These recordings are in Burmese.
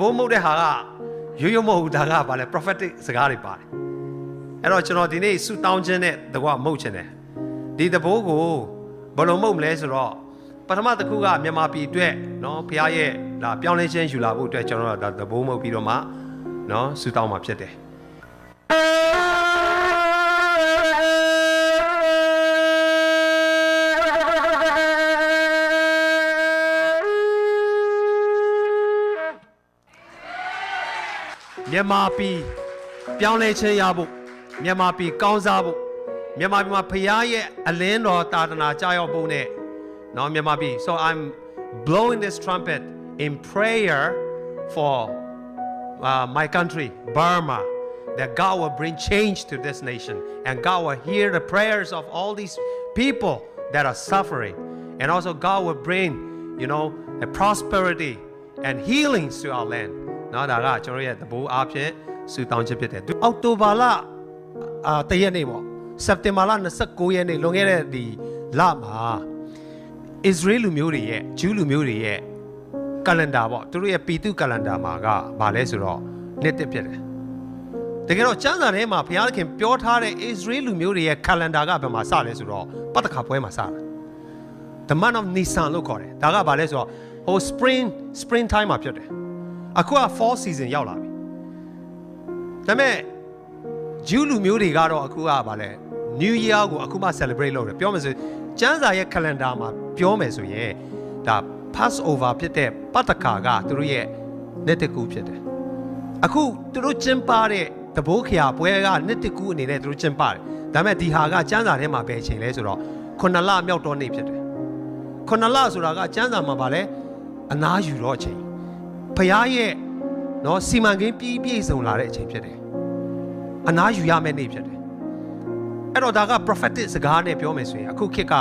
ဘိုးမဟုတ်တဲ့ဟာကရိုးရိုးမဟုတ်ဘူးဒါကဘာလဲ prophetic စကားတွေပါတယ်အဲ့တော့ကျွန်တော်ဒီနေ့ဆုတောင်းခြင်းနဲ့တကွမဟုတ်ခြင်းတယ်ဒီတဘိုးကိုဘယ်လိုမဟုတ်မလဲဆိုတော့ပထမတစ်ခုကမြန်မာပြည်အတွက်เนาะဘုရားရဲ့ဒါပြောင်းလဲခြင်းယူလာဖို့အတွက်ကျွန်တော်တို့ဒါတဘိုးမဟုတ်ပြီးတော့မှเนาะဆုတောင်းမှာဖြစ်တယ် မြန်မာပြည်ပြောင်းလဲခြင်းရဖို့မြန်မာပြည်ကောင်းစားဖို့မြန်မာပြည်မှာဖရားရဲ့အလင်းတော်တာသနာကြားရောက်ဖို့နဲ့နော်မြန်မာပြည် so I'm blowing this trumpet in prayer for uh, my country Burma that God will bring change to this nation and God will hear the prayers of all these people that are suffering and also God will bring you know a prosperity and healings to our land နော်ဒါကကျွန်တော်ရဲ့သဘောအားဖြင့်ဆုတောင်းချက်ဖြစ်တယ်သူအောက်တိုဘာလအာတရက်နေ့ပေါ့စက်တင်ဘာလ29ရက်နေ့လွန်ခဲ့တဲ့ဒီလမှာအစ္စရေးလူမျိုးတွေရဲ့ဂျူးလူမျိုးတွေရဲ့ကလန်ဒါပေါ့သူတို့ရဲ့ပြည်သူကလန်ဒါမှာကဘာလဲဆိုတော့နှစ်တစ်ဖြစ်တယ်တကယ်တော့ကျမ်းစာထဲမှာဘုရားသခင်ပြောထားတဲ့ Israel လူမျိုးတွေရဲ့ calendar ကဘယ်မှာစလဲဆိုတော့ပတ်သက်ခါပွဲမှာစတာ The month of Nisan လို့ခေါ်တယ်ဒါကဘာလဲဆိုတော့ဟို spring spring time မှာဖြစ်တယ် အခုက fall season ရောက်လာပြီဒါပေမဲ့ဂျူးလူမျိုးတွေကတော့အခုကဘာလဲ New Year ကိုအခုမှ celebrate လုပ်တယ်ပြောမယ်ဆိုကျမ်းစာရဲ့ calendar မှာပြောမယ်ဆိုရင်ဒါ Passover ဖြစ်တဲ့ပတ်သက်ခါကသူတို့ရဲ့နှစ်တကူဖြစ်တယ်အခုသူတို့ကျင်းပတဲ့တဘိုးခရာပွဲကနှစ်တကူအနေနဲ့သူတို့ကျင်းပတယ်ဒါပေမဲ့ဒီဟာကကျမ်းစာထဲမှာပဲအချိန်လဲဆိုတော့ခုနှစ်လမြောက်တော့နေ့ဖြစ်တယ်ခုနှစ်လဆိုတာကကျမ်းစာမှာဗာလဲအနားယူတော့အချိန် ဖရားရဲ့နော်စီမံကိန်းပြီးပြည့်စုံလာတဲ့အချိန်ဖြစ်တယ်အနားယူရမယ့်နေ့ဖြစ်တယ်အဲ့တော့ဒါက prophetic စကားနဲ့ပြောမယ်ဆိုရင်အခုခေတ်က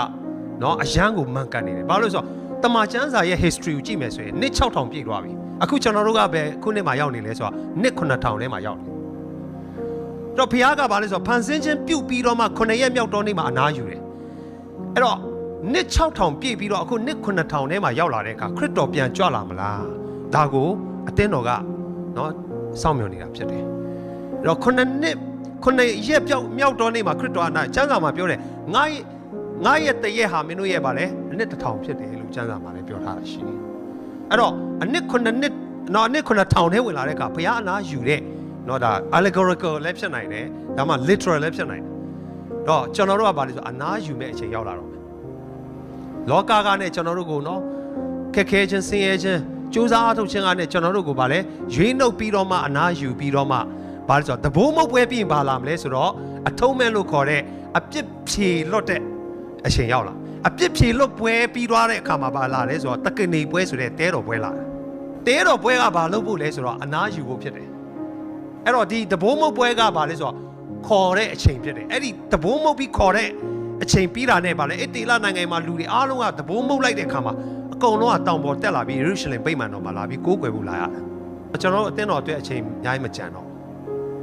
နော်အယံကိုမှန်ကန်နေတယ်ဘာလို့လဲဆိုတော့တမန်ကျမ်းစာရဲ့ history ကိုကြည့်မယ်ဆိုရင်နှစ်6000ပြည့်သွားပြီအခုကျွန်တော်တို့ကပဲခုနှစ်မှာရောက်နေလဲဆိုတော့နှစ်9000ထဲမှာရောက်နေတော့ဖရားကဘာလဲဆိုတော့ဖန်ဆင်းခြင်းပြုတ်ပြီးတော့မှ9ရက်မြောက်တော့နေ့မှာအနားယူတယ်အဲ့တော့နှစ်6000ပြည့်ပြီးတော့အခုနှစ်9000ထဲမှာရောက်လာတဲ့အခါခရစ်တော်ပြန်ကြွလာမလား ဒါကိုအသင်းတော်ကနော်စောင့်မျှော်နေတာဖြစ်တယ်အဲ့တော့ခုနှစ်နှစ်ခုနှစ်ရက်ပြောက်မြောက်တော့နေ့မှာခရစ်တော်အနာကျမ်းစာမှာပြောတယ်ငါရဲ့ငါရဲ့တရက်ဟာမင်းတို့ရဲ့ဗာလဲအနှစ်တစ်ထောင်ဖြစ်တယ်လို့ကျမ်းစာမှာလည်းပြောထားတာရှိတယ်အဲ့တော့အနှစ်ခုနှစ်နှစ်နော်အနှစ်ခုနှစ်ထောင်ထဲဝင်လာတဲ့အခါဘုရားအနာယူတဲ့နော်ဒါ allegorical လည်းဖြစ်နိုင်တယ်ဒါမှ literal လည်းဖြစ်နိုင်တယ်တော့ကျွန်တော်တို့ကဗာလဲဆိုအနာယူမဲ့အချိန်ရောက်လာတော့မယ်လောကကနဲ့ကျွန်တော်တို့ကိုနော်ခက်ခဲခြင်းဆင်းရဲခြင်း ကြိုးစားအားထုတ်ခြင်းကနဲ့ကျွန်တော်တို့ကိုဗာလဲရွေးနှုတ်ပြီးတော့မှအနာယူပြီးတော့မှဘာလဲဆိုတော့တဘိုးမုတ်ပွဲပြီးရင်ဘာလာမလဲဆိုတော့အထုံးမဲ့လို့ခေါ်တဲ့အပြစ်ဖြေလွတ်တဲ့အချိန်ရောက်လာအပြစ်ဖြေလွတ်ပွဲပြီးသွားတဲ့အခါမှာဘာလာလဲဆိုတော့တက္ကနေပွဲဆိုတဲ့တဲတော်ပွဲလာတယ်တဲတော်ပွဲကဘာလုပ်ဖို့လဲဆိုတော့အနာယူဖို့ဖြစ်တယ်အဲ့တော့ဒီတဘိုးမုတ်ပွဲကဘာလဲဆိုတော့ခေါ်တဲ့အချိန်ဖြစ်တယ်အဲ့ဒီတဘိုးမုတ်ပြီးခေါ်တဲ့အချိန်ပြီးတာနဲ့ဗာလဲအတေလနိုင်ငံမှာလူတွေအားလုံးကတဘိုးမုတ်လိုက်တဲ့အခါမှာအ ကုန်လုံးကတောင်ပေါ်တက်လာပြီးယေရုရှလင်ဗိမာန်တော်မှာလာပြီးကိုးကွယ်ဖို့လာရတယ်ကျွန်တော်တို့အသင်းတော်အတွက်အချိန်အများကြီးမကြံတော့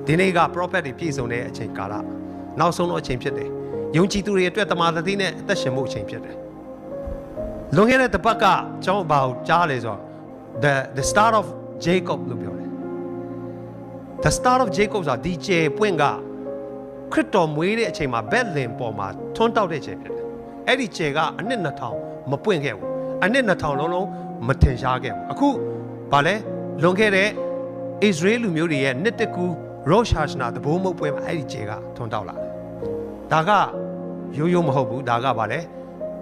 ဒီနေ့က prophet တွေပြည့်စုံတဲ့အချိန်ကာလနောက်ဆုံးတော့အချိန်ဖြစ်တယ်ယုံကြည်သူတွေအတွက်တမာသတိနဲ့အသက်ရှင်မှုအချိန်ဖြစ်တယ်လွန်ခဲ့တဲ့တပတ်ကကျွန်တော်ဘာကိုကြားလဲဆိုတော့ the the start of Jacob လို့ပြောတယ် the start of Jacob ဆိုတာဒီကျေပွင့်ကခရစ်တော်မွေးတဲ့အချိန်မှာဘက်လင်ပေါ်မှာထွန်းတောက်တဲ့ချိန်ဖြစ်တယ်။အဲ့ဒီချိန်ကအနှစ်2000မပွင့်ခဲ့ဘူး။ အနှစ်2000လုံးလုံးမထင်ရှားခဲ့ဘူး။အခုဗာလဲလွန်ခဲ့တဲ့ Israel လူမျိုးတွေရဲ့နှစ်တကူ Rosh Hashanah သဘိုးမုတ်ပွဲမှာအဲ့ဒီချိန်ကထွန်းတောက်လာတယ်။ဒါကရိုးရိုးမဟုတ်ဘူး။ဒါကဗာလဲ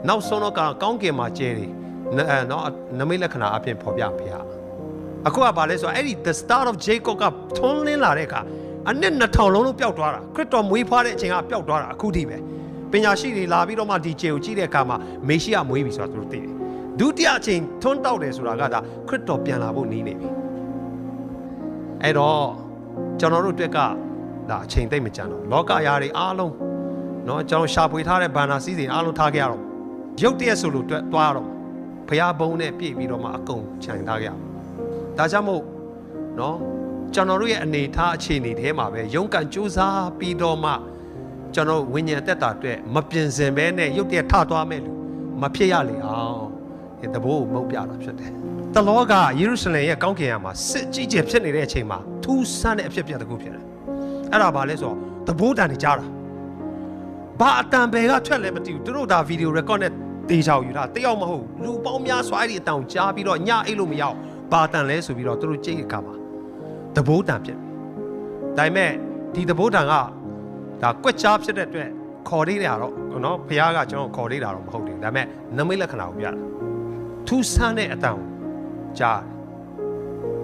နောက်ဆုံးတော့ကောင်းကင်မှာကျဲတယ်။နော်နမိတ်လက္ခဏာအပြင်ဖော်ပြပေးရ။အခုကဗာလဲဆိုတော့အဲ့ဒီ the start of Jacob ကထွန်းလင်းလာတဲ့အခါအနှစ်2000လုံးလုံးပျောက်သွားတာခရစ်တော်မွေးဖွားတဲ့အချိန်ကပျောက်သွားတာအခုထိပဲပညာရှိတွေလာပြီးတော့မှဒီခြေကိုကြည့်တဲ့အခါမှာမေရှိယမွေးပြီဆိုတာသူတို့သိတယ် ဒုတိယအချိန်ထွန်းတောက်တယ်ဆိုတာကဒါခရစ်တော်ပြန်လာဖို့နေနေပြီအဲ့တော့ကျွန်တော်တို့အတွက်ကဒါအချိန်သိမ့်မကြံတော့လောကအရာတွေအားလုံးเนาะကျွန်တော်ရှာဖွေထားတဲ့ဘန္နာစည်းစိမ်အားလုံးထားခဲ့ရတော့ရုပ်တရက်ဆိုလို့တွဲသွားရတော့ဖျားဘုံနဲ့ပြည့်ပြီးတော့မှအကုန်ခြံထားခဲ့ရဒါကြောင့်မို့เนาะကျွန်တော်တို့ရဲ့အနေထားအခြေအနေထဲမှာပဲရုန်းကန်ကြိုးစားပြီးတော့မှကျွန်တော်ဝိညာဉ်တက်တာအတွက်မပြင်စင်ဘဲနဲ့ရုပ်တရက်ထသွားမဲ့လူမဖြစ်ရလေအောင် ဒီတဘိုးကိုမုတ်ပြတာဖြစ်တယ်တလောကယေရုရှလင်ရဲ့ကောင်းကင်ယံမှာစစ်ကြီးကျယ်ဖြစ်နေတဲ့အချိန်မှာထူးဆန်းတဲ့အဖြစ်အပျက်တစ်ခုဖြစ်တယ်အဲ့ဒါဘာလဲဆိုတော့သဘိုးတန်နေကြတာဘာအတန်ဘယ်ကထွက်လဲမသိဘူးသူတို့ဒါဗီဒီယိုရက်ကော့နဲ့တေးချောက်ယူတာတယောက်မဟုတ်လူပေါင်းများစွာအဲ့ဒီအတန်ကိုကြားပြီးတော့ညအိတ်လို့မရအောင်ဘာတန်လဲဆိုပြီးတော့သူတို့ကြိတ်ရကပါသဘိုးတန်ဖြစ်တယ်ဒါပေမဲ့ဒီသဘိုးတန်ကဒါကွက်ချားဖြစ်တဲ့အတွက်ခေါ်လေးတာတော့နော်ဖခင်ကကျွန်တော်ခေါ်လေးတာတော့မဟုတ်ဘူးဒါပေမဲ့နမိတ်လက္ခဏာကိုပြတာ ထူးဆန်းတဲ့အတန်ကိုကြားတယ်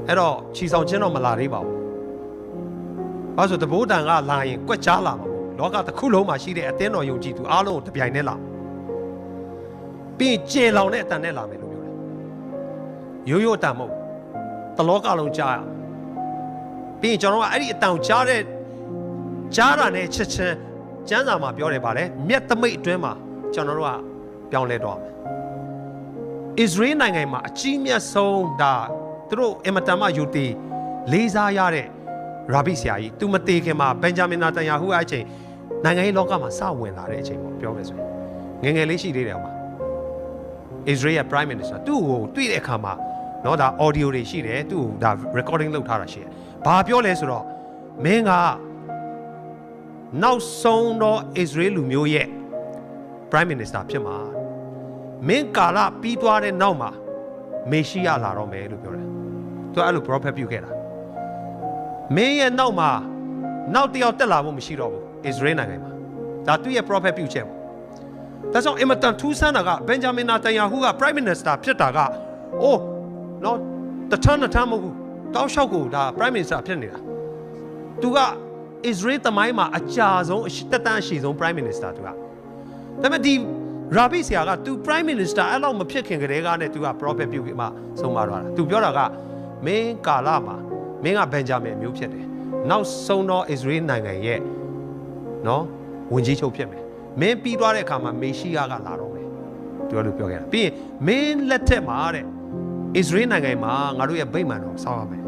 အဲ့တော့ခြီဆောင်ချင်းတော့မလာသေးပါဘူး။ဘာလို့ဆိုတဘိုးတန်ကလာရင်ကွက်ကြားလာမှာမဟုတ်ဘူး။လောကတစ်ခုလုံးမှာရှိတဲ့အသင်းတော်ယုံကြည်သူအားလုံးကိုတပြိုင်တည်းလာ။ပြီးရင်ကျေလောင်တဲ့အတန်နဲ့လာမယ်လို့ပြောတယ်။ရိုးရိုးအတန်မဟုတ်ဘူး။တလောကလုံးကြားရ။ပြီးရင်ကျွန်တော်ကအဲ့ဒီအတန်ကိုကြားတဲ့ကြားတာနဲ့ချက်ချင်းကျမ်းစာမှာပြောတယ်ဗါလဲမြက်သမိတ်အတွင်းမှာကျွန်တော်တို့ကပြောင်းလဲတော့မယ်။ Israel နိုင်ငံမှာအကြီးမြတ်ဆုံးဒါသူတို့အင်မတန်မှယူတီလေးစားရတဲ့ရာဘိဆရာကြီးသူမသေးခင်မှာဘင်ဂျာမင်နာတန်ယာဟုအချိန်နိုင်ငံရေးလောကမှာစဝင်လာတဲ့အချိန်ပေါ့ပြောမယ်ဆိုရင်ငယ်ငယ်လေးရှိသေးတယ်ဟောမှာ Israel ရဲ့ Prime Minister သူ့ကိုတွေ့တဲ့အခါမှာနော်ဒါ audio တွေရှိတယ်သူ့ကိုဒါ recording လုပ်ထားတာရှိတယ်ဘာပြောလဲဆိုတော့မင်းကနောက်ဆုံးတော့ Israel လူမျိုးရဲ့ Prime Minister ဖြစ်မှာ မင်းကာလပြီးသွားတဲ့နောက်မှာမေရှိယလာတော့မယ်လို့ပြောတယ်သူအဲ့လို prophet ပြုခဲ့တာမင်းရဲ့နောက်မှာနောက်တစ်ယောက်တက်လာဖို့မရှိတော့ဘူး Israel နိုင်ငံမှာဒါသူ့ရဲ့ prophet ပြုချက်ပေါ့ဒါကြောင့်အင်မတန်ထူးဆန်းတာကဘင်ဂျာမင်နာတန်ယာဟုက prime minister ဖြစ်တာကအိုးနော်တထန်းတထန်းမဟုတ်ဘူးတောက်လျှောက်ကိုဒါ prime minister ဖြစ်နေတာသူက Israel တမိုင်းမှာအကြာဆုံးအရှိတက်တန်းအရှိဆုံး prime minister သူကဒါပေမဲ့ဒီ ရာဘိဆရာက तू prime minister အဲ့လောက်မဖြစ်ခင်ကတည်းကနဲ့ तू က prophet ပြုပြီးမှဆုံးမသွားတာ तू ပြောတာကမင်းကာလမှာမင်းကဘင်ဂျာမင်မျိုးဖြစ်တယ်နောက်ဆုံးတော့ Israel နိုင်ငံရဲ့နော်ဝင်ကြီးချုပ်ဖြစ်မယ်မင်းပြီးသွားတဲ့အခါမှာမေရှိယကလာတော့မယ် तू အဲ့လိုပြောခဲ့တာပြီးရင်မင်းလက်ထက်မှာတဲ့ Israel နိုင်ငံမှာငါတို့ရဲ့ဗိမာန်တော်ဆောက်ရမယ်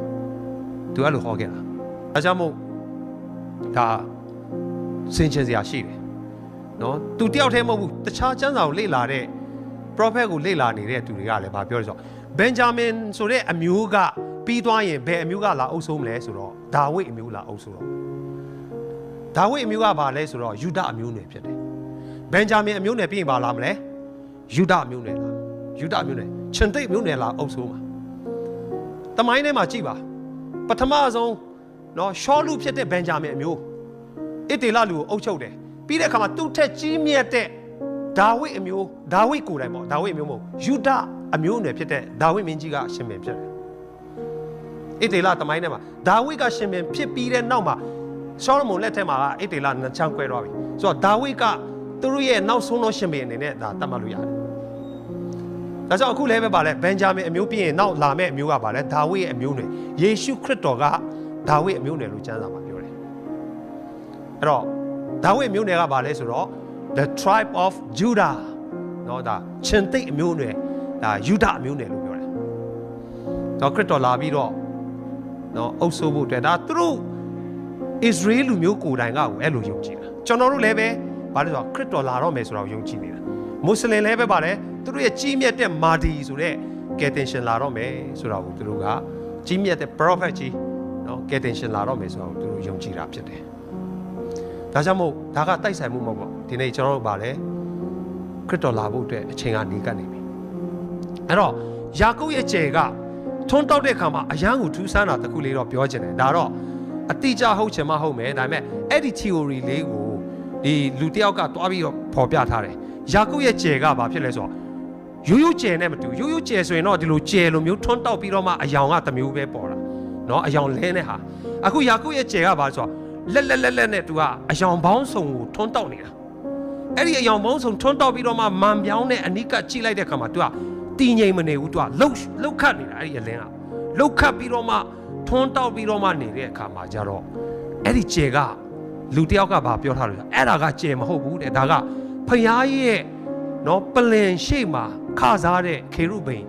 तू အဲ့လိုဟောခဲ့တာအဲကြောင့်မို့ဒါစင်ချင်စရာရှိတယ် နော်သူတယောက်တည်းမဟုတ်ဘူးတခြားကျမ်းစာကိုလေ့လာတဲ့ prophet ကိုလေ့လာနေတဲ့သူတွေကလည်းဗာပြောရဆိုဘင်ဂျာမင်ဆိုတဲ့အမျိုးကပြီးသွားရင်ဘယ်အမျိုးကလာအုပ်စိုးမလဲဆိုတော့ဒါဝိဒ်အမျိုးလာအုပ်စိုးတော့ဒါဝိဒ်အမျိုးကဘာလဲဆိုတော့ယူဒအမျိုးနယ်ဖြစ်တယ်ဘင်ဂျာမင်အမျိုးနယ်ပြီးရင်ဘာလာမလဲယူဒအမျိုးနယ်လာယူဒအမျိုးနယ်ချန်တိတ်အမျိုးနယ်လာအုပ်စိုးမှာတမိုင်းထဲမှာကြည့်ပါပထမဆုံးနော်ရှောလူဖြစ်တဲ့ဘင်ဂျာမင်အမျိုးအစ်တေလလူကိုအုပ်ချုပ်တယ် ပြီးတဲ့အခါမှာသူ့ထက်ကြီးမြတ်တဲ့ဒါဝိဒ်အမျိုးဒါဝိဒ်ကိုယ်တိုင်ပေါ့ဒါဝိဒ်အမျိုးမဟုတ်ယူဒအမျိုးအနွယ်ဖြစ်တဲ့ဒါဝိဒ်မင်းကြီးကရှင်ဘင်ဖြစ်တယ်ဣတေလတမိုင်းထဲမှာဒါဝိဒ်ကရှင်ဘင်ဖြစ်ပြီးတဲ့နောက်မှာရှောလမုန်လက်ထက်မှာကဣတေလနှစ်ချမ်းကွဲသွားပြီဆိုတော့ဒါဝိဒ်ကသူတို့ရဲ့နောက်ဆုံးသောရှင်ဘင်အနေနဲ့ဒါတတ်မှတ်လို့ရတယ်ဒါကြောင့်အခုလည်းပဲပါလဲဘင်ဂျာမင်အမျိုးပြီးရင်နောက်လာမယ့်အမျိုးကပါလဲဒါဝိဒ်ရဲ့အမျိုးနွယ်ယေရှုခရစ်တော်ကဒါဝိဒ်အမျိုးနွယ်လို့ကျမ်းစာမှာပြောတယ်အဲ့တော့ ဒါဝိဒ်မျိုးနယ်ကဘာလဲဆိုတော့ the tribe of Judah เนาะဒါချင်းသိပ်အမျိုးနယ်ဒါယူဒအမျိုးနယ်လို့ပြောတယ်။တော့ခရစ်တော်လာပြီးတော့เนาะအုပ်ဆိုးဖို့အတွက်ဒါသူတို့ Israel လူမျိုးကိုယ်တိုင်ကကိုအဲ့လိုယုံကြည်တာ။ကျွန်တော်တို့လည်းပဲဘာလဲဆိုတော့ခရစ်တော်လာတော့မယ်ဆိုတော့ယုံကြည်နေတာ။မွတ်စလင်လည်းပဲပါတယ်သူတို့ရဲ့ကြီးမြတ်တဲ့မာဒီဆိုတဲ့ကယ်တင်ရှင်လာတော့မယ်ဆိုတော့သူတို့ကကြီးမြတ်တဲ့ prophet ကြီးเนาะကယ်တင်ရှင်လာတော့မယ်ဆိုတော့သူတို့ယုံကြည်တာဖြစ်တယ်။ ဒါကြောင့်မို့ဒါကတိုက်ဆိုင်မှုမဟုတ်ပါဘူးဒီနေ့ကျွန်တော်တို့ဗာလဲခရစ်တော်လာဖို့အတွက်အချိန်ကနေကပ်နေပြီအဲ့တော့ယာကုပ်ရဲ့ကြယ်ကထွန်းတောက်တဲ့အခါမှာအယံကိုထူးဆန်းတာတခုလေးတော့ပြောချင်တယ်ဒါတော့အတိအကျဟုတ်ချင်မှဟုတ်မယ်ဒါပေမဲ့အဲ့ဒီ theory လေးကိုဒီလူတယောက်ကတွားပြီးတော့ပေါ်ပြထားတယ်ယာကုပ်ရဲ့ကြယ်ကဘာဖြစ်လဲဆိုတော့ရိုးရိုးကြယ်နဲ့မတူရိုးရိုးကြယ်ဆိုရင်တော့ဒီလိုကြယ်လိုမျိုးထွန်းတောက်ပြီးတော့မှအယောင်ကတစ်မျိုးပဲပေါ်တာเนาะအယောင်လဲတဲ့ဟာအခုယာကုပ်ရဲ့ကြယ်ကဘာလဲဆိုတော့ လက်လက်လက်လက်နဲ့သူကအယောင်ပေါင်းစုံကိုထွန်းတောက်နေတာအဲ့ဒီအယောင်ပေါင်းစုံထွန်းတောက်ပြီးတော့မှမန်ပြောင်းနဲ့အနိကကြည့်လိုက်တဲ့အခါမှာသူကတည်ငြိမ်မနေဘူးသူကလှုပ်လှုပ်ခတ်နေတာအဲ့ဒီအလင်းကလှုပ်ခတ်ပြီးတော့မှထွန်းတောက်ပြီးတော့မှနေတဲ့အခါမှာကြတော့အဲ့ဒီကျေကလူတယောက်ကဘာပြောထားလို့အဲ့ဒါကကျေမဟုတ်ဘူးတဲ့ဒါကဖယားရဲ့နော်ပလင်ရှိမှခစားတဲ့ခေရုဘိန်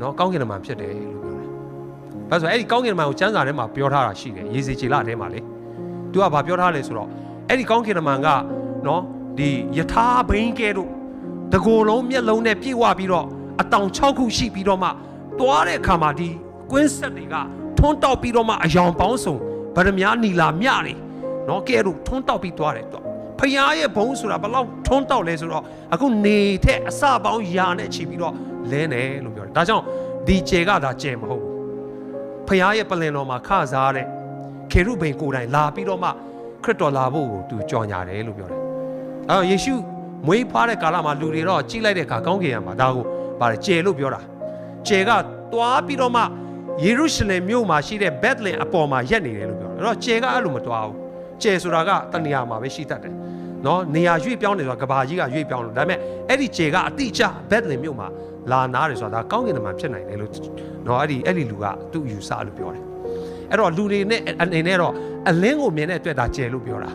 နော်ကောင်းကင်တမန်ဖြစ်တယ်လို့ပြောတယ်။ဒါဆိုအဲ့ဒီကောင်းကင်တမန်ကိုကျမ်းစာထဲမှာပြောထားတာရှိတယ်ရေစီချေလထဲမှာလေ။ तू ကဘာပြောထားလဲဆိုတော့အဲ့ဒီကောင်းကင်တမန်ကနော်ဒီယထာဘိန်းကဲတို့တကိုယ်လုံးမျက်လုံးနဲ့ပြည့်ဝပြီးတော့အတောင်6ခုရှိပြီးတော့မှသွားတဲ့အခါမှာဒီကွင်းဆက်တွေကထွန်းတောက်ပြီးတော့မှအယောင်ပေါင်းစုံဗရမ ्या နီလာမြတွေနော်ကဲတို့ထွန်းတောက်ပြီးသွားတယ်တော့ဖခင်ရဲ့ဘုံဆိုတာဘလောက်ထွန်းတောက်လဲဆိုတော့အခုနေတဲ့အစပေါင်းယာနဲ့ချီပြီးတော့လဲနေလို့ပြောတယ်ဒါကြောင့်ဒီကျေကဒါကျေမဟုတ်ဘူးဖခင်ရဲ့ပလင်တော်မှာခစားတဲ့ ခေရုဘိန်ကိုယ်တိုင်လာပြီးတော့မှခရစ်တော်လာဖို့ကိုသူကြော်ညာတယ်လို့ပြောတယ်အဲတော့ယေရှုမွေးဖွားတဲ့ကာလမှာလူတွေတော့ကြိလိုက်တဲ့အခါကောင်းကင်ရမှာဒါကိုဗါတယ်ကျေလို့ပြောတာကျယ်ကတွားပြီးတော့မှယေရုရှလင်မြို့မှာရှိတဲ့ဘက်လင်အပေါ်မှာရက်နေတယ်လို့ပြောတယ်အဲ့တော့ကျယ်ကအဲ့လိုမတွားဘူးကျယ်ဆိုတာကတနေရာမှာပဲရှိတတ်တယ်နော်နေရာရွေ့ပြောင်းနေဆိုတာကဘာကြီးကရွေ့ပြောင်းလို့ဒါပေမဲ့အဲ့ဒီကျယ်ကအတိအကျဘက်လင်မြို့မှာလာနာတယ်ဆိုတာဒါကောင်းကင်တမန်ဖြစ်နိုင်တယ်လို့နော်အဲ့ဒီအဲ့ဒီလူကသူ့ယူဆလို့ပြောတယ် အဲ့တော့လူတွေနဲ့အနေနဲ့တော့အလင်းကိုမြင်တဲ့အတွက်ဒါကျယ်လို့ပြောတာဒါ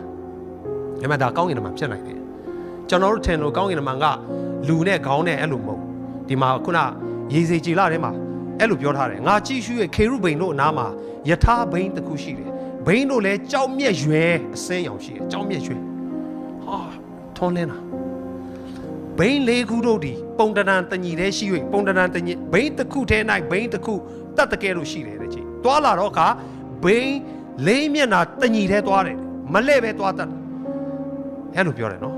ပေမဲ့ဒါကောင်းကင်တမန်ဖြစ်နိုင်တယ်ကျွန်တော်တို့ထင်လို့ကောင်းကင်တမန်ကလူနဲ့ခေါင်းနဲ့အဲ့လိုမဟုတ်ဘူးဒီမှာခုနရေစီကြည်လာထဲမှာအဲ့လိုပြောထားတယ်ငါကြည့်ရှုရဲ့ခေရုဘိန်တို့အနားမှာယထာဘိန်တစ်ခုရှိတယ်ဘိန်တို့လည်းကြောက်မြက်ရွယ်အစင်းရောင်ရှိတယ်ကြောက်မြက်ရွယ်ဟာထုံးနေတာဘိန်လေးခုတို့ဒီပုံတဏန်တညီတဲ့ရှိ၍ပုံတဏန်တညီဘိန်တစ်ခုထဲ၌ဘိန်တစ်ခုတတ်တကယ်လို့ရှိတယ်တဲ့ကြည့် တွာလာတော့အခါဘိန်းလေးမျက်နာတညီထဲတွာတယ်မလဲ့ပဲတွာတတ်တယ်အဲ့လိုပြောတယ်နော်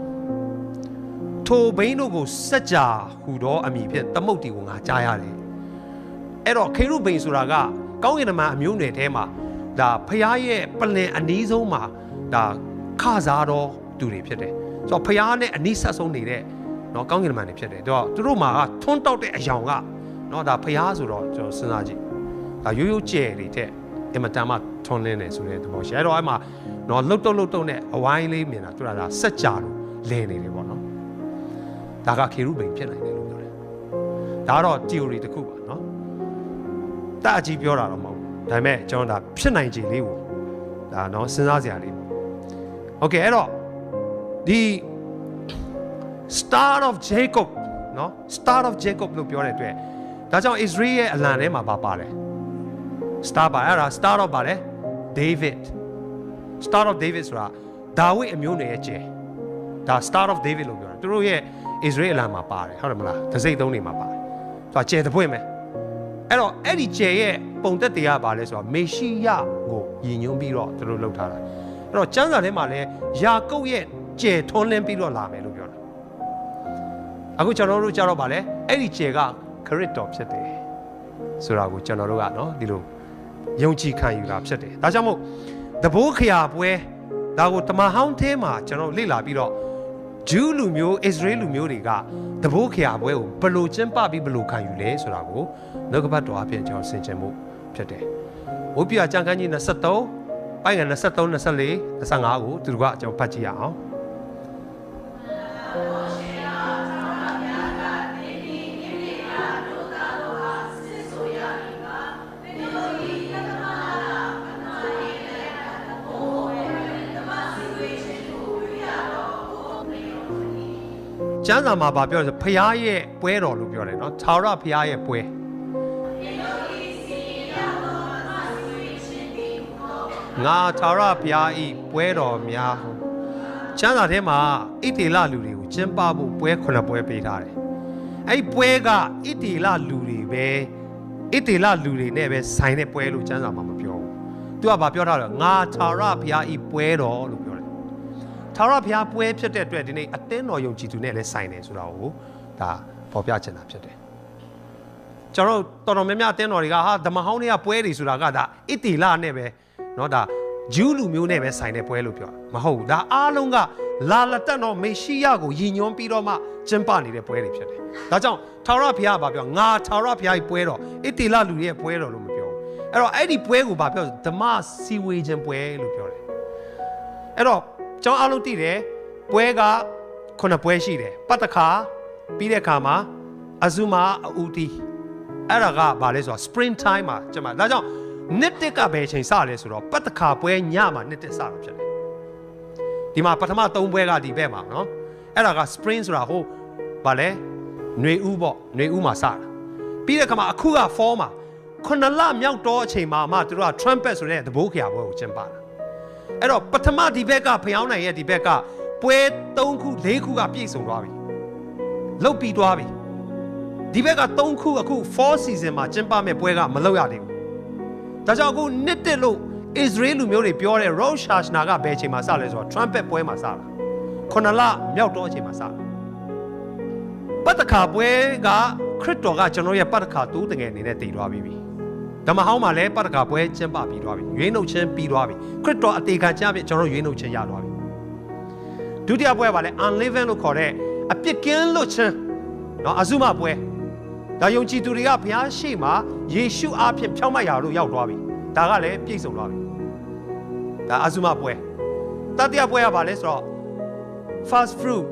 ထိုဘိန်းတို့ကိုစัจ जा ဟူသောအမည်ဖြင့်သမုတ်တီကိုငါကြားရတယ်အဲ့တော့ခေရုဘိန်းဆိုတာကကောင်းကင်နမအမျိုးနယ်ထဲမှာဒါဖရားရဲ့ပလင်အနည်းဆုံးမှာဒါခစားတော်သူတွေဖြစ်တယ်ဆိုတော့ဖရားနဲ့အနည်းဆက်ဆုံးနေတဲ့နော်ကောင်းကင်နမတွေဖြစ်တယ်သူတို့မှာထွန်းတောက်တဲ့အယောင်ကနော်ဒါဖရားဆိုတော့ကျွန်တော်စဉ်းစားကြည့် ဒါရိုးရိုးကျဲတွေတဲ့အင်မတန်မှထွန်းလင်းတယ်ဆိုတဲ့သဘောရှိအဲ့တော့အဲ့မှာเนาะလှုပ်တုပ်လှုပ်တုပ်နဲ့အဝိုင်းလေးမြင်တာသူကဒါစัจ जा လို့လဲနေတယ်ပေါ့နော် ဒါကခေရုဘိန်ဖြစ်နိုင်တယ်လို့ပြောတယ်ဒါကတော့ theory တစ်ခုပါเนาะတအကြီးပြောတာတော့မဟုတ်ဘူးဒါပေမဲ့ကျွန်တော်ဒါဖြစ်နိုင်ခြေလေးကိုဒါเนาะစဉ်းစားစရာလေးပေါ့โอเคအဲ့တော့ဒီ star of jacob เนาะ star of jacob လို့ပြောတဲ့အတွက်ဒါကြောင့် Israel ရဲ့အလံထဲမှာပါပါတယ် star ပါအဲ့ဒါ star of ပါလေ David star of David ဆိုတာဒါဝိဒ်အမျိုးနွယ်ရဲ့ကျဲဒါ star of david လို့ပြောတာသူတို့ရဲ့ israel အလံမှာပါတယ်ဟုတ်တယ်မလားဒစိတ်သုံးနေမှာပါတယ်ဆိုတော့ကျဲတဲ့ပွင့်မယ်အဲ့တော့အဲ့ဒီကျဲရဲ့ပုံသက်တရားပါလဲဆိုတော့မေရှိယကိုယဉ်ညွန်းပြီးတော့သူတို့လှုပ်ထားတာအဲ့တော့ကျမ်းစာထဲမှာလဲယာကုပ်ရဲ့ကျဲထွန်းလင်းပြီးတော့လာမယ်လို့ပြောတာအခုကျွန်တော်တို့ကြားတော့ဗာလဲအဲ့ဒီကျဲကခရစ်တော်ဖြစ်တယ်ဆိုတာကိုကျွန်တော်တို့ကနော်ဒီလို ယုံကြည်ခံယူတာဖြစ်တယ်ဒါကြောင့်မို့တဘိုးခရာပွဲဒါကိုတမန်ဟောင်းထဲမှာကျွန်တော်လေ့လာပြီးတော့ဂျူးလူမျိုးအစ္စရေးလူမျိုးတွေကတဘိုးခရာပွဲကိုဘယ်လိုကျင်းပပြီးဘယ်လိုခံယူလဲဆိုတာကိုနှုတ်ကပတ်တော်အပြင်ကျွန်တော်ဆင်ခြင်မှုဖြစ်တယ်။ဝိပ္ပယကြံခန်းကြီး23ပိုင်းငယ်23 24 25ကိုသူတို့ကကျွန်တော်ဖတ်ကြည့်ရအောင်။ ကျမ်းစာမှာဗာပြောတယ်ဆိုဖရားရဲ့ပွဲတော်လို့ပြောတယ်နော်သာရဖရားရဲ့ပွဲငါသာရဖရားဤပွဲတော်များကျမ်းစာထဲမှာဣတေလလူတွေကိုကျင်းပဖို့ပွဲခုနှစ်ပွဲပေးထားတယ်အဲ့ဒီပွဲကဣတေလလူတွေပဲဣတေလလူတွေနဲ့ပဲဆိုင်တဲ့ပွဲလို့ကျမ်းစာမှာမပြောဘူးသူကဗာပြောထားတယ်ငါသာရဖရားဤပွဲတော်လို့ပြောတယ် ထာဝရဘုရားပွဲဖြစ်တဲ့အတွက်ဒီနေ့အသင်းတော်ယုံကြည်သူနဲ့လည်းဆိုင်တယ်ဆိုတာကိုဒါပေါ်ပြချင်တာဖြစ်တယ်ကျွန်တော်တို့တော်တော်များများအသင်းတော်တွေကဟာဓမ္မဟောင်းတွေကပွဲတွေဆိုတာကဒါဣတိလနဲ့ပဲเนาะဒါဂျူးလူမျိုးနဲ့ပဲဆိုင်တဲ့ပွဲလို့ပြောတာမဟုတ်ဘူးဒါအားလုံးကလာလတက်တော်မေရှိယကိုယဉ်ညွန်းပြီးတော့မှကျင်းပနေတဲ့ပွဲတွေဖြစ်တယ်ဒါကြောင့်ထာဝရဘုရားကပြောငါထာဝရဘုရားရဲ့ပွဲတော်ဣတိလလူတွေရဲ့ပွဲတော်လို့မပြောဘူးအဲ့တော့အဲ့ဒီပွဲကိုဗာပြောဓမ္မစီဝေခြင်းပွဲလို့ပြောတယ် အဲ့တော့ ကျွန်တော်အားလုံးသိတယ်ပွဲကခုနှစ်ပွဲရှိတယ်ပတ်တခါပြီးတဲ့အခါမှာအဇူမာအူတီအဲ့ဒါကဘာလဲဆိုတော့ spring time မှာကျွန်မဒါကြောင့်နှစ်တစ်ကဘယ်ချိန်စလဲဆိုတော့ပတ်တခါပွဲညမှာနှစ်တစ်စတာဖြစ်တယ်ဒီမှာပထမ၃ပွဲကဒီဘက်မှာနော်အဲ့ဒါက spring ဆိုတာဟိုဘာလဲຫນွေဥပေါ့ຫນွေဥမှာစတာပြီးတဲ့အခါမှာအခုက fall မှာခုနှစ်လမြောက်တော့အချိန်မှာမှသူတို့က trumpet ဆိုတဲ့သဘိုးခရာပွဲကိုကျင်းပတာ အဲ့တော့ပထမဒီဘက်ကဖျောင်းနိုင်ရဲ့ဒီဘက်ကပွဲ၃ခု၄ခုကပြည့်စုံသွားပြီလုတ်ပြီးသွားပြီဒီဘက်က3ခုအခု4 season မှာကျင်းပမဲ့ပွဲကမလောက်ရသေးဘူးဒါကြောင့်အခုနှစ်တက်လို့ Israel လူမျိုးတွေပြောတဲ့ Rosh Hashanah ကဘယ်အချိန်မှာစလဲဆိုတော့ trumpet ပွဲမှာစတာခုနလမြောက်တော့အချိန်မှာစတာပတ်တခါပွဲကခရစ်တော်ကကျွန်တော်ရဲ့ပတ်တခါတူးတငယ်အနေနဲ့တည်သွားပြီးပြီ ဓမ္မဟောင်းမှာလည်းပတ်တခါပွဲကျင်းပပြီးသွားပြီရွေးနှုတ်ခြင်းပြီးသွားပြီခရစ်တော်အသေးခံခြင်းအဖြစ်ကျွန်တော်ရွေးနှုတ်ခြင်းရသွားပြီဒုတိယပွဲကလည်း unleavened လို့ခေါ်တဲ့အပြစ်ကင်းလွတ်ခြင်းเนาะအဇုမပွဲဒါယုံကြည်သူတွေကဘုရားရှိခိုးယေရှုအားဖြင့်ဖြောင့်မတ်ရာလို့ရောက်သွားပြီဒါကလည်းပြည့်စုံသွားပြီဒါအဇုမပွဲတတိယပွဲကဘာလဲဆိုတော့ fast fruit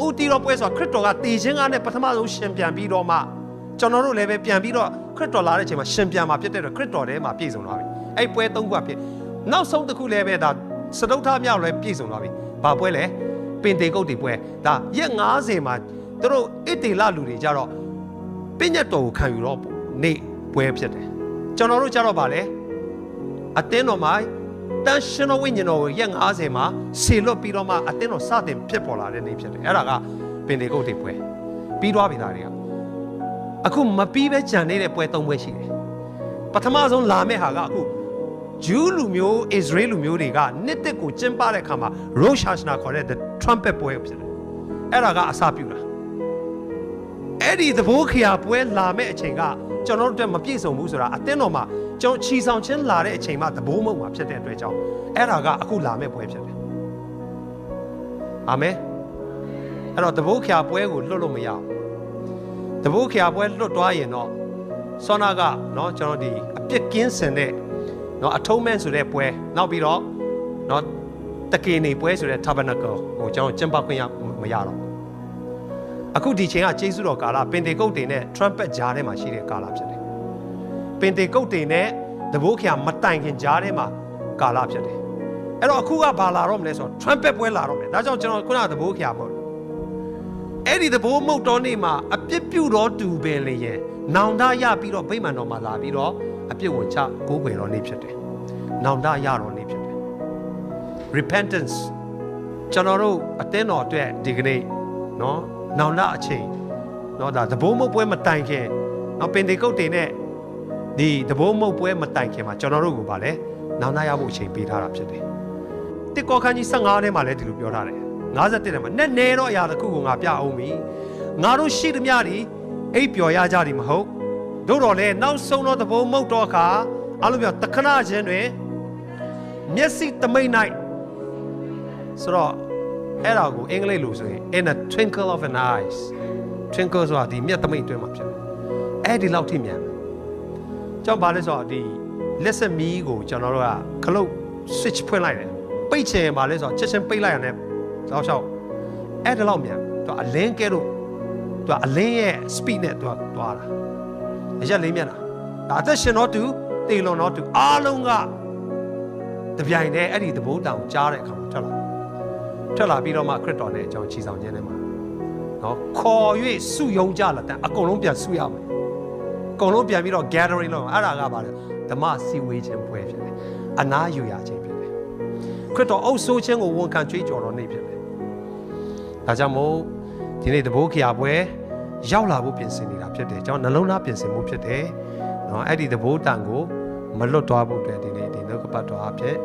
အူတီတော်ပွဲဆိုတာခရစ်တော်ကတည်ခြင်းကားနဲ့ပထမဆုံးရှင်ပြန်ပြီးတော့မှကျွန်တော်တို့လည်းပဲပြန်ပြီးတော့ခ ရစ်တော်လာတဲ့အချိန်မှာရှင်ပြန်มาဖြစ်တဲ့တော့ခရစ်တော်ထဲမှာပြည့်စုံသွားပြီအဲ့ပွဲသုံးခုကဖြစ်နောက်ဆုံးတစ်ခုလည်းပဲဒါစတုထမြောက်လည်းပြည့်စုံသွားပြီဘာပွဲလဲပင်တေကုတ်တီပွဲဒါရက်90မှာသူတို့အစ်တေလလူတွေကြတော့ပညတ်တော်ကိုခံယူတော့နေ့ပွဲဖြစ်တယ်ကျွန်တော်တို့ကြတော့ဗာလဲအတင်းတော်မှာတန်ရှင်တော်ဝိညာဉ်တော်ကိုရက်90မှာဆေလွတ်ပြီးတော့မှအတင်းတော်စတင်ဖြစ်ပေါ်လာတဲ့နေ့ဖြစ်တယ်အဲ့ဒါကပင်တေကုတ်တီပွဲပြီးသွားပြီသားတွေက အခုမပြီးပဲကြံနေတဲ့ပွဲသုံးပွဲရှိတယ်ပထမဆုံးလာမယ့်ဟာကအခုဂျူးလူမျိုးအစ္စရေးလူမျိုးတွေကနှစ်တစ်ကိုကျင်းပတဲ့အခါမှာ Rosh Hashanah ခေါ်တဲ့ the trumpet ပွဲဖြစ်တယ်အဲ့ဒါကအစပြုတာအဲ့ဒီသဘိုးခရာပွဲလာမယ့်အချိန်ကကျွန်တော်တို့အတွက်မပြည့်စုံဘူးဆိုတာအတင်းတော်မှာကျွန်တော်ခြီဆောင်ချင်းလာတဲ့အချိန်မှာသဘိုးမုံမှာဖြစ်တဲ့အတွက်ကြောင့်အဲ့ဒါကအခုလာမယ့်ပွဲဖြစ်တယ်အာမင်အဲ့တော့သဘိုးခရာပွဲကိုလွတ်လို့မရအော င်သဘိုးခရာပွဲလွတ်သွားရင်တော့ဆောနာကเนาะကျွန်တော်ဒီအပြစ်ကင်းစင်တဲ့เนาะအထုံးမဲ့ဆိုတဲ့ပွဲနောက်ပြီးတော့เนาะတကေနေပွဲဆိုတဲ့ tabernacle ဟိုကျွန်တော်ကျင်းပခွင့်ရမရတော့အခုဒီချိန်ကကျေးဇူးတော်ကာလပင်တေကုတ်တင်နဲ့ trumpet ကြားထဲမှာရှိတဲ့ကာလဖြစ်တယ်ပင်တေကုတ်တင်နဲ့တဘိုးခရာမတိုင်ခင်ကြားထဲမှာကာလဖြစ်တယ်အဲ့တော့အခုကဘာလာတော့မလဲဆိုတော့ trumpet ပွဲလာတော့မယ်ဒါကြောင့်ကျွန်တော်ခုနကတဘိုးခရာပေါ့ အဲ့ဒီသဘိုးမုတ်တော်နေ့မှာအပြစ်ပြုတော်သူပင်လျင်နောင်တရပြီးတော့ဗိမာန်တော်မှာလာပြီးတော့အပြစ်ဝင်ချကိုးကွယ်တော်နေ့ဖြစ်တယ်။နောင်တရတော်နေ့ဖြစ်တယ်။ repentance ကျွန်တော်တို့အသင်းတော်အတွက်ဒီကနေ့နော်နောင်တအချိန်နော်ဒါသဘိုးမုတ်ပွဲမတိုင်ခင်နော်ပင်တေကုတ်တင်နဲ့ဒီသဘိုးမုတ်ပွဲမတိုင်ခင်မှာကျွန်တော်တို့ကိုဗာလဲနောင်တရဖို့အချိန်ပေးထားတာဖြစ်တယ်။တစ်ကောခန်းကြီး15ထဲမှာလည်းဒီလိုပြောထားတယ် 51ထဲမှာနဲ့နေတော့အရာတစ်ခုကိုငါပြအောင်ပြီငါတို့ရှိသမျှဒီအိပ်ပျော်ရကြသည်မဟုတ်တို့တော့လေနောက်ဆုံးသောတဘိုးမုတ်တော့ခါအလိုပြောတခဏချင်းတွင်မျက်စိတမိတ်၌ဆိုတော့အဲ့ဒါကိုအင်္ဂလိပ်လိုဆိုရင် in a twinkle of an eyes twinkle ဆိုတာဒီမျက်တမိတ်တွင်းမှာဖြစ်တယ်အဲ့ဒီလောက်ထိမြန်တယ်ကျွန်တော်ဗာလဲဆိုတော့ဒီလက်စမီးကိုကျွန်တော်တို့ကခလုတ် switch ဖွင့်လိုက်တယ်ပိတ်ချင်ဗာလဲဆိုတော့ချက်ချင်းပိတ်လိုက်ရတယ် တော့ရှောက်အဲ့ဒီလောက်မြန်သူအလင်းကဲလို့သူအလင်းရဲ့ speed နဲ့သူကသွားတာအရက်လေးမြန်တာဒါအသက်ရှင်တော့သူတေလွန်တော့သူအားလုံးကတပြိုင်တည်းအဲ့ဒီသဘိုးတောင်ကြားတဲ့အခါမှာထွက်လာထွက်လာပြီးတော့မှခရစ်တော်နဲ့အကြောင်းချီဆောင်ခြင်းနဲ့မှာနော်ခေါ်၍စုယုံကြလာတဲ့အကုန်လုံးပြန်စုရမယ်အကုန်လုံးပြန်ပြီးတော့ gathering လုပ်အဲ့ဒါကပါလေဓမ္မစီဝေးခြင်းပွဲဖြစ်တယ်အနာယူရခြင်းဖြစ်တယ်ခရစ်တော်အုပ်ဆိုးခြင်းကိုဝန်ခံကြွေးကြော်တော်နေဖြစ်တယ် ဒါကြောင့်မို့ဒီနေ့တဘိုးခရာပွဲရောက်လာဖို့ပြင်ဆင်နေတာဖြစ်တယ်ကျွန်တော်နှလုံးသားပြင်ဆင်မှုဖြစ်တယ်နော်အဲ့ဒီတဘိုးတန်ကိုမလွတ်သွားဖို့အတွက်ဒီနေ့ဒီနှုတ်ကပတ်တော်အဖြစ်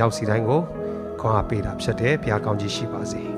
ရောက်စီတိုင်းကိုခွန်အားပေးတာဖြစ်တယ်ဘုရားကောင်းကြီးရှိပါစေ။